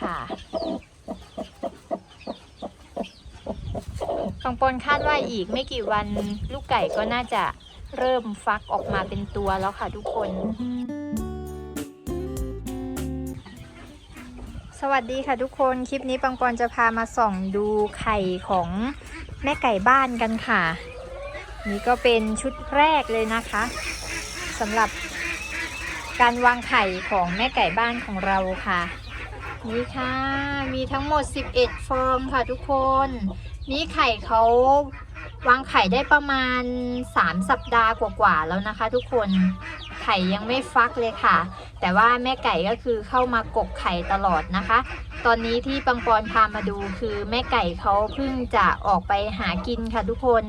ค่ะปังปนคาดว่าอีกไม่กี่วันลูกไก่ก็น่าจะเริ่มฟักออกมาเป็นตัวแล้วค่ะทุกคน สวัสดีค่ะทุกคน คลิปนี้ปังปอนจะพามาส่องดูไข่ของแม่ไก่บ้านกันค่ะ นี่ก็เป็นชุดแรกเลยนะคะสำหรับการวางไข่ของแม่ไก่บ้านของเราค่ะ นี่ค่ะ มีทั้งหมด 11 ฟองค่ะทุกคน นี่ไข่เขาวางไข่ได้ประมาณ 3 สัปดาห์กว่าๆแล้วนะคะ ทุกคนไข่ยังไม่ฟักเลยค่ะ แต่ว่าแม่ไก่ก็คือเข้ามากกไข่ตลอดนะคะ ตอนนี้ที่ปังปอนพามาดูคือแม่ไก่เขาเพิ่งจะออกไปหากินค่ะทุกคน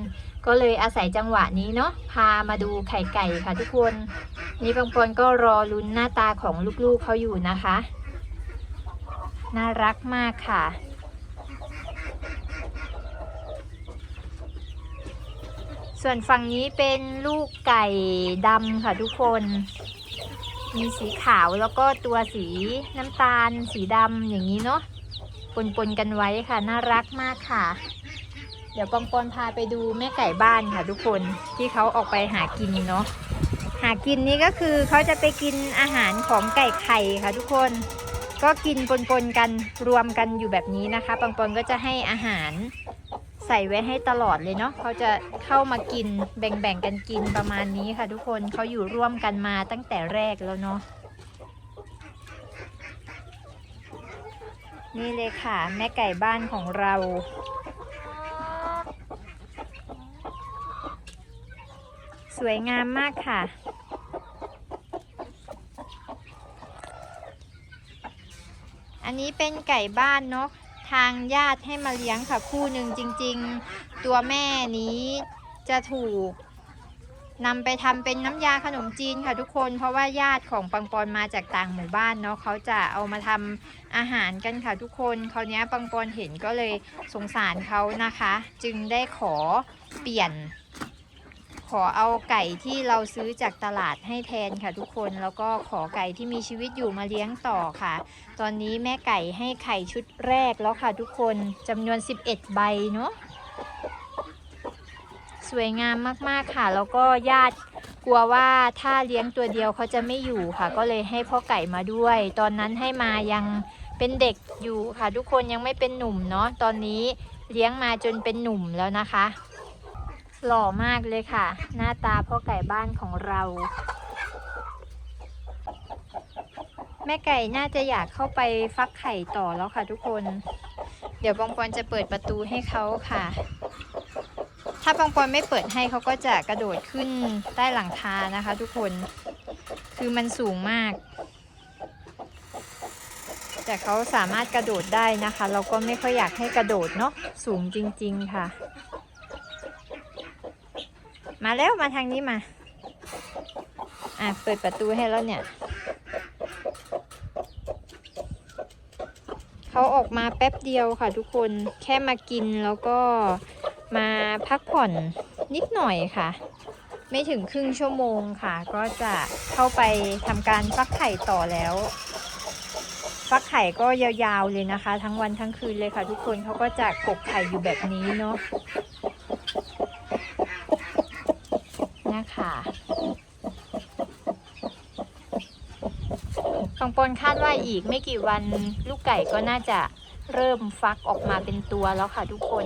ก็เลยอาศัยจังหวะนี้เนาะพามาดูไข่ไก่ค่ะทุกคน นี่ปังปอนก็รอลุ้นหน้าตาของลูกๆเขาอยู่นะคะ น่ารักมากค่ะ ส่วนฝั่งนี้เป็นลูกไก่ดำค่ะทุกคน มีสีขาวแล้วก็ตัวสีน้ำตาล สีดำอย่างนี้เนาะปนๆกันไว้ค่ะ น่ารักมากค่ะ เดี๋ยวปองปอนพาไปดูแม่ไก่บ้านค่ะทุกคนที่เขาออกไปหากินเนาะหากินนี้ก็คือเขาจะไปกินอาหารของไก่ไข่ค่ะทุกคน ก็กินปนๆกันรวมกันอยู่แบบนี้นะคะปังปอนก็จะให้อาหารใส่ไว้ให้ตลอดเลยเนาะเขาจะเข้ามากินแบ่งๆกันกินประมาณนี้ค่ะ ทุกคนเขาอยู่ร่วมกันมาตั้งแต่แรกแล้วเนาะนี่เลยค่ะ แม่ไก่บ้านของเรา สวยงามมากค่ะ อันนี้เป็นไก่บ้านเนาะทางญาติให้มาเลี้ยงค่ะคู่หนึ่งจริง ๆ ตัวแม่นี้จะถูกนำไปทำเป็นน้ำยาขนมจีนค่ะทุกคน เพราะว่าญาติของปังปอนมาจากต่างหมู่บ้านเนาะเขาจะเอามาทำอาหารกันค่ะทุกคนคราวนี้ปังปอนเห็นก็เลยสงสารเขานะคะ จึงได้ขอเปลี่ยน ขอเอาไก่ที่เราซื้อจากตลาดให้แทนค่ะทุกคนแล้วก็ขอไก่ที่มีชีวิตอยู่มาเลี้ยงต่อค่ะ ตอนนี้แม่ไก่ให้ไข่ชุดแรกแล้วค่ะทุกคนจำนวน 11 ใบเนาะสวยงามมากๆค่ะ แล้วก็ญาติกลัวว่าถ้าเลี้ยงตัวเดียวเขาจะไม่อยู่ค่ะ ก็เลยให้พ่อไก่มาด้วย ตอนนั้นให้มายังเป็นเด็กอยู่ค่ะ ทุกคนยังไม่เป็นหนุ่มเนาะตอนนี้เลี้ยงมาจนเป็นหนุ่มแล้วนะคะ หล่อมากเลยค่ะ หน้าตาพ่อไก่บ้านของเรา แม่ไก่น่าจะอยากเข้าไปฟักไข่ต่อแล้วค่ะทุกคน เดี๋ยวปองปอนจะเปิดประตูให้เขาค่ะ ถ้าปองปอนไม่เปิดให้เขาก็จะกระโดดขึ้นใต้หลังคานะคะ ทุกคนคือมันสูงมาก แต่เขาสามารถกระโดดได้นะคะ เราก็ไม่ค่อยอยากให้กระโดดเนาะสูงจริง ๆ ค่ะ มาแล้วมาทางนี้มา อะเปิดประตูให้แล้วเนี่ย เขาออกมาแป๊บเดียวค่ะทุกคนแค่มากินแล้วก็มาพักผ่อนนิดหน่อยค่ะ ไม่ถึงครึ่งชั่วโมงค่ะ ก็จะเข้าไปทำการฟักไข่ต่อแล้วฟักไข่ก็ยาวๆเลยนะคะ ทั้งวันทั้งคืนเลยค่ะ ทุกคนเขาก็จะกกไข่อยู่แบบนี้เนาะ นะคะปังปอนคาดว่าอีกไม่กี่วันลูกไก่ก็น่าจะเริ่มฟักออกมาเป็นตัวแล้วค่ะทุกคน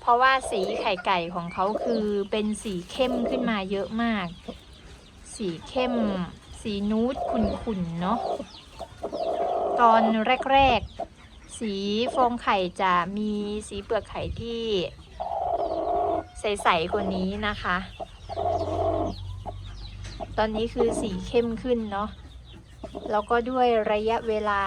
เพราะว่าสีไข่ไก่ของเขาคือเป็นสีเข้มขึ้นมาเยอะมาก สีเข้ม สีนูดขุ่นๆเนาะ ตอนแรกๆ สีฟองไข่จะมีสีเปลือกไข่ที่ใสๆกว่านี้นะคะ ตอนนี้คือสีเข้มขึ้นเนาะ แล้วก็ด้วยระยะเวลา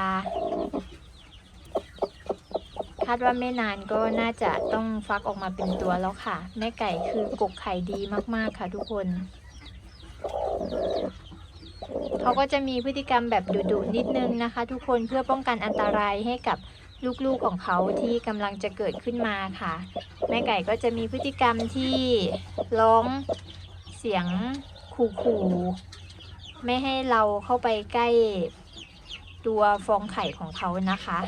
คาดว่าไม่นานก็น่าจะต้องฟักออกมาเป็นตัวแล้วค่ะ แม่ไก่คือกกไข่ดีมากๆค่ะทุกคน เขาก็จะมีพฤติกรรมแบบดุๆนิดนึงนะคะ ทุกคนเพื่อป้องกันอันตรายให้กับลูกๆของเขาที่กำลังจะเกิดขึ้นมาค่ะ แม่ไก่ก็จะมีพฤติกรรมที่ร้องเสียง ขู่ๆไม่ให้เราเข้าไปใกล้ตัวฟองไข่ของเขานะคะ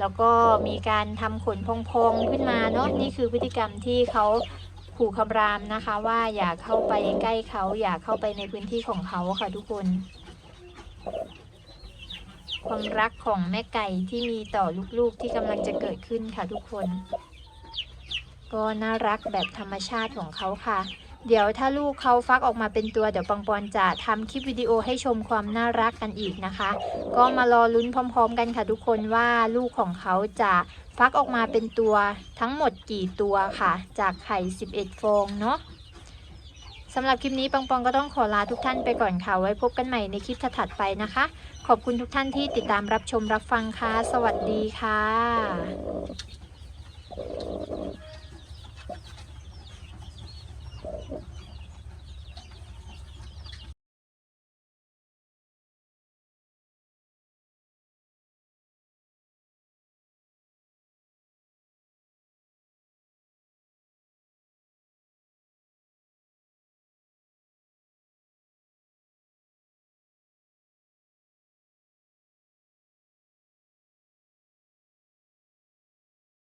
แล้วก็มีการทำขนพองๆขึ้นมาเนาะนี่คือพฤติกรรมที่เขาขู่คำรามนะคะ ว่าอย่าเข้าไปใกล้เขาอย่าเข้าไปในพื้นที่ของเขาค่ะทุกคน ความรักของแม่ไก่ที่มีต่อลูกๆที่กำลังจะเกิดขึ้นค่ะทุกคน ก็น่ารักแบบธรรมชาติของเขาค่ะ เดี๋ยวถ้าลูกเขาฟักออกมาเป็นตัวเดี๋ยวปังปอนจะทำคลิปวิดีโอให้ชมความน่ารักกันอีกนะคะ ก็มารอลุ้นพร้อม ๆ กันค่ะทุกคนว่าลูกของเขาจะฟักออกมาเป็นตัวทั้งหมดกี่ตัวค่ะ จากไข่ 11 ฟองเนาะสำหรับคลิปนี้ปังปองก็ต้องขอลาทุกท่านไปก่อนค่ะ ไว้พบกันใหม่ในคลิปถัดไปนะคะ ขอบคุณทุกท่านที่ติดตามรับชมรับฟังค่ะ สวัสดีค่ะ